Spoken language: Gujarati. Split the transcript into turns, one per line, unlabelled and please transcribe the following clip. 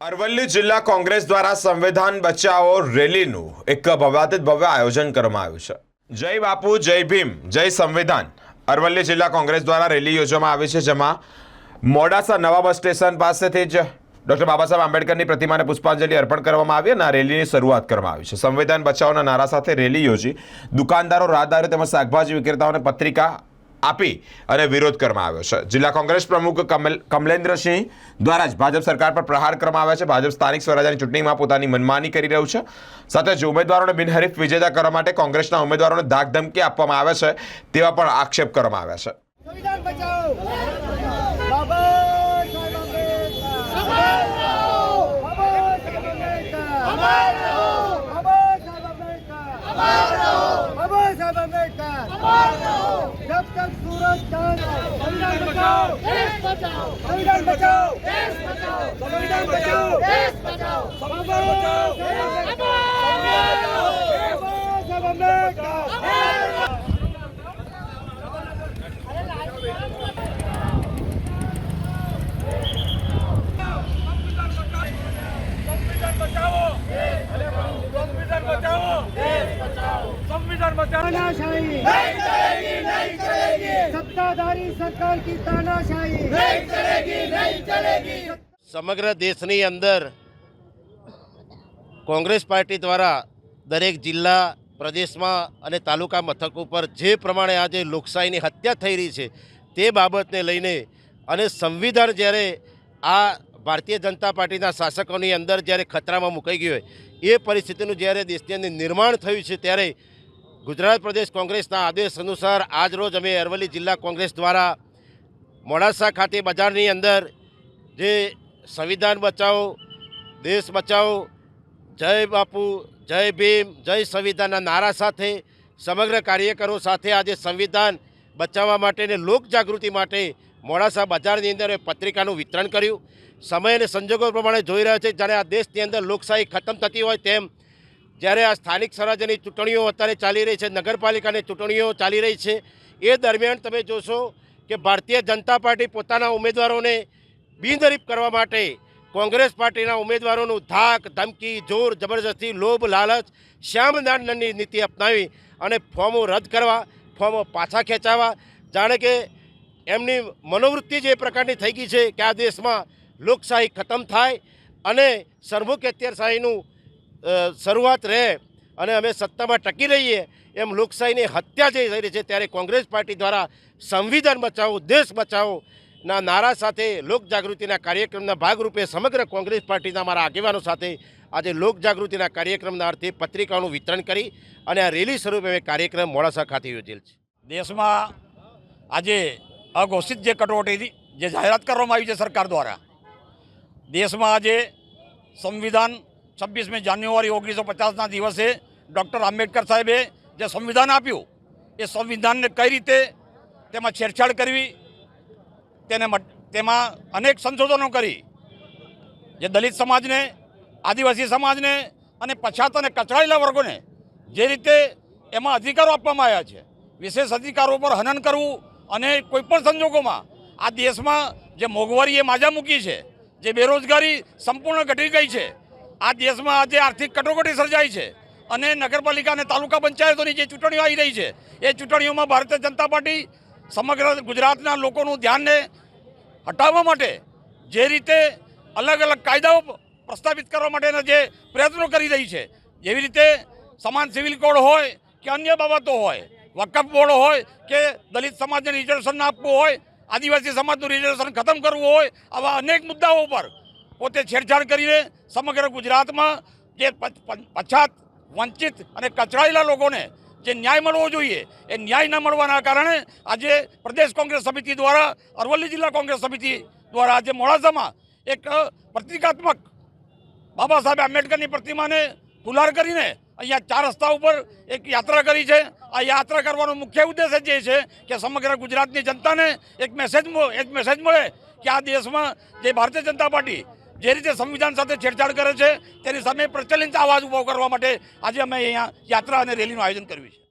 અરવલ્લી જિલ્લા કોંગ્રેસ દ્વારા સંવિધાન બચાવો રેલીનું એક ભવ્યાતીત ભવ્ય આયોજન કરવામાં આવ્યું છે. જય બાપુ, જય ભીમ, જય સંવિધાન. અરવલ્લી જિલ્લા કોંગ્રેસ દ્વારા રેલી યોજવામાં આવી છે, જેમાં મોડાસા નવા બસ સ્ટેશન પાસેથી જ ડોક્ટર બાબા સાહેબ આંબેડકરની પ્રતિમાને પુષ્પાંજલિ અર્પણ કરવામાં આવી અને આ રેલીની શરૂઆત કરવામાં આવી છે. સંવિધાન બચાવોના નારા સાથે રેલી યોજી દુકાનદારો રાહદારો તેમજ શાકભાજી વિક્રેતાઓને પત્રિકા આપી અને વિરોધ કરવામાં આવ્યો છે. જિલ્લા કોંગ્રેસ પ્રમુખ કમલ કમલેન્દ્રસિંહ દ્વારા જ ભાજપ સરકાર પર પ્રહાર કરવામાં આવ્યા છે. ભાજપ સ્થાનિક સ્વરાજ્યની ચૂંટણીમાં પોતાની મનમાની કરી રહ્યું છે. સાથે જ ઉમેદવારોને બિનહરીફ વિજેતા કરવા માટે કોંગ્રેસના ઉમેદવારોને ધાકધમકી આપવામાં આવે છે તેવા પણ આક્ષેપ કરવામાં આવ્યા છે.
संविधान बचाओ देश बचाओ संविधान बचाओ देश बचाओ संविधान बचाओ देश बचाओ संविधान बचाओ देश बचाओ बाबा साहेब आंबेडकर
संविधान बचाओ
સરકાર કી તાનાશાહી નહીં ચલેગી નહીં ચલેગી
સમગ્ર દેશની અંદર કોંગ્રેસ પાર્ટી દ્વારા દરેક જિલ્લા પ્રદેશમાં અને તાલુકા મથક ઉપર જે પ્રમાણે આજે લોકશાહીની હત્યા થઈ રહી છે તે બાબતને લઈને અને સંવિધાન જ્યારે આ ભારતીય જનતા પાર્ટીના શાસકોની અંદર જ્યારે ખતરામાં મુકાઈ ગયું હોય એ પરિસ્થિતિનું જ્યારે દેશની અંદર નિર્માણ થયું છે ત્યારે ગુજરાત પ્રદેશ કોંગ્રેસના આદેશ અનુસાર આજરોજ અમે અરવલ્લી જિલ્લા કોંગ્રેસ દ્વારા મોડાસા ખાતે બજારની અંદર જે સંવિધાન બચાવો, દેશ બચાવો, જય બાપુ, જય ભીમ, જય સંવિધાનના નારા સાથે સમગ્ર કાર્યકરો સાથે આજે સંવિધાન બચાવવા માટે અને લોક માટે મોડાસા બજારની અંદર પત્રિકાનું વિતરણ કર્યું. સમય અને સંજોગો પ્રમાણે જોઈ રહ્યા છે, જ્યારે આ દેશની અંદર લોકશાહી ખતમ થતી હોય તેમ જ્યારે આ સ્થાનિક સ્વરાજ્યની ચૂંટણીઓ અત્યારે ચાલી રહી છે, નગરપાલિકાની ચૂંટણીઓ ચાલી રહી છે, એ દરમિયાન તમે જોશો કે ભારતીય જનતા પાર્ટી પોતાના ઉમેદવારોને બિનહરીફ કરવા માટે કોંગ્રેસ પાર્ટીના ઉમેદવારોનું ધાક, ધમકી, જોર, જબરજસ્તી, લોભ, લાલચ, શ્યામદાનની નીતિ અપનાવી અને ફોર્મો રદ કરવા, ફોર્મો પાછા ખેંચાવા. જાણે કે એમની મનોવૃત્તિ જ પ્રકારની થઈ ગઈ છે કે આ દેશમાં લોકશાહી ખતમ થાય અને સરમુખ અત્યારશાહીનું શરૂઆત રહે અને અમે સત્તામાં ટકી રહીએ એમ લોકશાહીની હત્યા જે રહી છે ત્યારે કોંગ્રેસ પાર્ટી દ્વારા સંવિધાન બચાવો, દેશ બચાવો ના નારા સાથે લોકજાગૃતિના કાર્યક્રમના ભાગરૂપે સમગ્ર કોંગ્રેસ પાર્ટીના મારા આગેવાનો સાથે આજે લોક જાગૃતિના કાર્યક્રમના અર્થે પત્રિકાઓનું વિતરણ કરી અને આ રેલી સ્વરૂપે અમે કાર્યક્રમ મોડાસા ખાતે યોજેલ છે.
દેશમાં આજે અઘોષિત જે કટોકટી જે જાહેરાત કરવામાં આવી છે સરકાર દ્વારા, દેશમાં આજે સંવિધાન છવ્વીસમી જાન્યુઆરી ઓગણીસો પચાસના દિવસે ડૉક્ટર આંબેડકર સાહેબે જે સંવિધાન આપ્યું, એ સંવિધાનને કઈ રીતે તેમાં છેડછાડ કરવી, તેને તેમાં અનેક સંશોધનો કરી, જે દલિત સમાજને, આદિવાસી સમાજને અને પછાત અને કચડાયેલા વર્ગોને જે રીતે એમાં અધિકારો આપવામાં આવ્યા છે, વિશેષ અધિકારો પર હનન કરવું અને કોઈપણ સંજોગોમાં આ દેશમાં જે મોંઘવારી એ માજા મૂકી છે, જે બેરોજગારી સંપૂર્ણ ઘટી ગઈ છે આ દેશમાં આજે આર્થિક કટોકટી સર્જાઈ છે અને નગરપાલિકા અને તાલુકા પંચાયતોની જે ચૂંટણીઓ આવી રહી છે, એ ચૂંટણીઓમાં ભારતીય જનતા પાર્ટી સમગ્ર ગુજરાતના લોકોનું ધ્યાનને હટાવવા માટે જે રીતે અલગ અલગ કાયદાઓ પ્રસ્તાવિત કરવા માટેના જે પ્રયત્નો કરી રહી છે, જેવી રીતે સમાન સિવિલ કોડ હોય કે અન્ય બાબતો હોય, વકફ બોર્ડ હોય કે દલિત સમાજને રિઝર્વેશન આપવું હોય, આદિવાસી સમાજનું રિઝર્વેશન ખતમ કરવું હોય, આવા અનેક મુદ્દાઓ પર પોતે છેડછાડ કરીને સમગ્ર ગુજરાતમાં જે પછાત, વંચિત અને કચડાયેલા લોકોને જે ન્યાય મળવો જોઈએ, એ ન્યાય ન મળવાના કારણે આજે પ્રદેશ કોંગ્રેસ સમિતિ દ્વારા, અરવલ્લી જિલ્લા કોંગ્રેસ સમિતિ દ્વારા આજે મોડાસામાં એક પ્રતિકાત્મક બાબા સાહેબ આંબેડકરની પ્રતિમાને ફુલાર કરીને અહીંયા ચાર રસ્તા ઉપર એક યાત્રા કરી છે. આ યાત્રા કરવાનો મુખ્ય ઉદ્દેશ જ છે કે સમગ્ર ગુજરાતની જનતાને એક મેસેજ એક મેસેજ મળે કે આ દેશમાં જે ભારતીય જનતા પાર્ટી જે રીતે સંવિધાન સાથે છેડછાડ કરે છે, તેની સામે પ્રચલિત અવાજ ઊભો કરવા માટે આજે અમે અહીંયા યાત્રા અને રેલીનું આયોજન કર્યું છે.